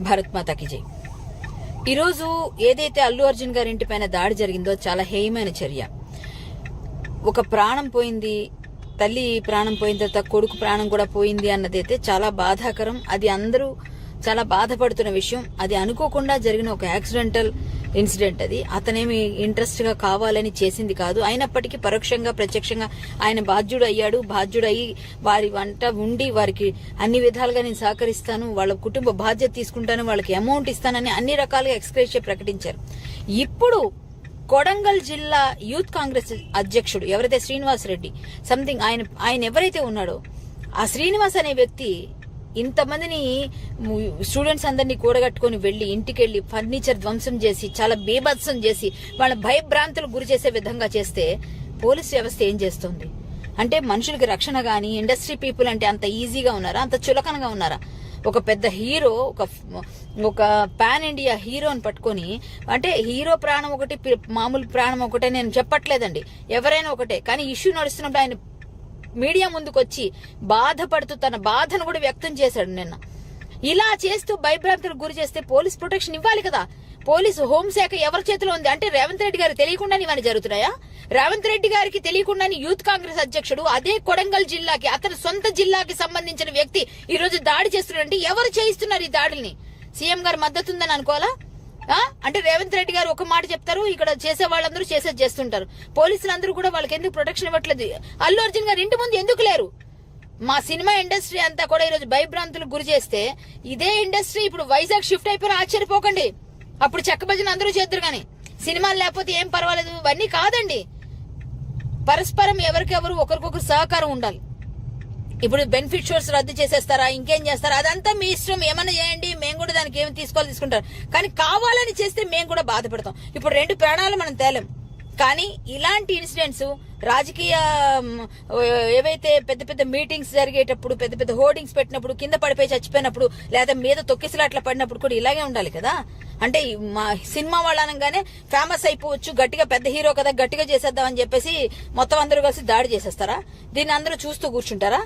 భారత్ మాతాకి జై. ఈరోజు ఏదైతే అల్లు అర్జున్ గారి ఇంటి పైన దాడి జరిగిందో చాలా హేయమైన చర్య. ఒక ప్రాణం పోయింది తల్లి ప్రాణం పోయిన తర్వాత కొడుకు ప్రాణం కూడా పోయింది అన్నదైతే చాలా బాధాకరం. అది అందరూ చాలా బాధపడుతున్న విషయం. అది అనుకోకుండా జరిగిన ఒక యాక్సిడెంటల్ ఇన్సిడెంట్ అది. అతనేమి ఇంట్రెస్ట్గా కావాలని చేసింది కాదు. అయినప్పటికీ పరోక్షంగా ప్రత్యక్షంగా ఆయన బాధ్యుడు అయ్యాడు బాధ్యుడు అయ్యి వారి వంట ఉండి వారికి అన్ని విధాలుగా నేను సహకరిస్తాను. వాళ్ళ కుటుంబ బాధ్యత తీసుకుంటాను. వాళ్ళకి అమౌంట్ ఇస్తానని అన్ని రకాలుగా ఎక్స్ప్రెస్ ప్రకటించారు. ఇప్పుడు కొడంగల్ జిల్లా యూత్ కాంగ్రెస్ అధ్యక్షుడు ఎవరైతే శ్రీనివాస్ రెడ్డి సంథింగ్ ఆయన ఆయన ఎవరైతే ఉన్నాడో ఆ శ్రీనివాస్ అనే వ్యక్తి ఇంతమందిని స్టూడెంట్స్ అందరినీ కూడగట్టుకొని వెళ్ళి ఇంటికి వెళ్ళి ఫర్నిచర్ ధ్వంసం చేసి చాలా బీభత్సం చేసి వాళ్ళ భయభ్రాంతులకు గురి చేసే విధంగా చేస్తే పోలీస్ వ్యవస్థ ఏం చేస్తుంది? అంటే మనుషులకి రక్షణ గాని ఇండస్ట్రీ పీపుల్ అంటే అంత ఈజీగా ఉన్నారా? అంత చులకనగా ఉన్నారా? ఒక పెద్ద హీరో ఒక ఒక పాన్ ఇండియా హీరోని పట్టుకొని అంటే హీరో ప్రాణం ఒకటి పి- మామూలు ప్రాణం ఒకటే నేను చెప్పట్లేదండి. ఎవరైనా ఒకటే. కానీ ఇష్యూ నడుస్తున్నప్పుడు ఆయన మీడియా ముందుకు వచ్చి బాధపడుతూ తన బాధను కూడా వ్యక్తం చేశాడు నిన్న. ఇలా చేస్తూ భయభ్రాంతులకు గురి చేస్తే పోలీస్ ప్రొటెక్షన్ ఇవ్వాలి కదా. పోలీసు హోంశాఖ ఎవరి చేతిలో ఉంది? అంటే రేవంత్ రెడ్డి గారికి తెలియకుండానే ఇవన్నీ జరుగుతున్నాయా? రేవంత్ రెడ్డి గారికి తెలియకుండానే యూత్ కాంగ్రెస్ అధ్యక్షుడు అదే కొడంగల్ జిల్లాకి అతని సొంత జిల్లాకి సంబంధించిన వ్యక్తి ఈ రోజు దాడి చేస్తున్నాడంటే ఎవరు చేయిస్తున్నారు ఈ దాడుల్ని? సీఎం గారి మద్దతు ఉందని అనుకోవాలా? అంటే రేవంత్ రెడ్డి గారు ఒక మాట చెప్తారు ఇక్కడ చేసే వాళ్ళందరూ చేసేది చేస్తుంటారు. పోలీసులు అందరూ కూడా వాళ్ళకి ఎందుకు ప్రొటెక్షన్ ఇవ్వట్లేదు? అల్లు అర్జున్ గారు ఇంటి ముందు ఎందుకు లేరు? మా సినిమా ఇండస్ట్రీ అంతా కూడా ఈరోజు భయభ్రాంతులకు గురి చేస్తే ఇదే ఇండస్ట్రీ ఇప్పుడు వైజాగ్ షిఫ్ట్ అయిపోయినా ఆశ్చర్యపోకండి. అప్పుడు చెక్క భజన అందరూ చేద్దరు కానీ సినిమాలు లేకపోతే ఏం పర్వాలేదు ఇవన్నీ కాదండి. పరస్పరం ఎవరికెవరు ఒకరికొకరు సహకారం ఉండాలి. ఇప్పుడు బెనిఫిట్ షోర్స్ రద్దు చేసేస్తారా? ఇంకేం చేస్తారా? అదంతా మీ ఇష్టం. ఏమైనా చేయండి. మేము కూడా దానికి ఏమి తీసుకోవాలి తీసుకుంటారు. కానీ కావాలని చేస్తే మేము కూడా బాధపడతాం. ఇప్పుడు రెండు ప్రాణాలు మనం తేలేం. కానీ ఇలాంటి ఇన్సిడెంట్స్ రాజకీయ ఏవైతే పెద్ద పెద్ద మీటింగ్స్ జరిగేటప్పుడు పెద్ద పెద్ద హోర్డింగ్స్ పెట్టినప్పుడు కింద పడిపోయి చచ్చిపోయినప్పుడు లేదా మీద తొక్కిసలాట్ల పడినప్పుడు కూడా ఇలాగే ఉండాలి కదా? అంటే మా సినిమా వాళ్ళనగానే ఫేమస్ అయిపోవచ్చు గట్టిగా పెద్ద హీరో కదా గట్టిగా చేసేద్దాం అని చెప్పేసి మొత్తం అందరూ కలిసి దాడి చేసేస్తారా? దీన్ని అందరూ చూస్తూ కూర్చుంటారా?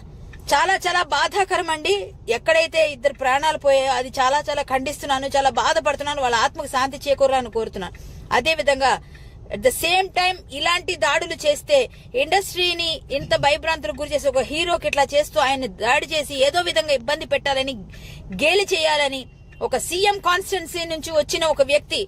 చాలా చాలా బాధాకరం అండి ఎక్కడైతే ఇద్దరు ప్రాణాలు పోయాయో అది చాలా చాలా ఖండిస్తున్నాను చాలా బాధపడుతున్నాను వాళ్ళ ఆత్మకు శాంతి చేకూరాలని కోరుతున్నాను. అదేవిధంగా అట్ ద సేమ్ టైం ఇలాంటి దాడులు చేస్తే ఇండస్ట్రీని ఇంత భయభ్రాంతులకు గురి చేసి ఒక హీరోకి ఇట్లా చేస్తూ ఆయన దాడి చేసి ఏదో విధంగా ఇబ్బంది పెట్టాలని గేలి చేయాలని ఒక సీఎం కాన్స్టిట్యున్సీ నుంచి వచ్చిన ఒక వ్యక్తి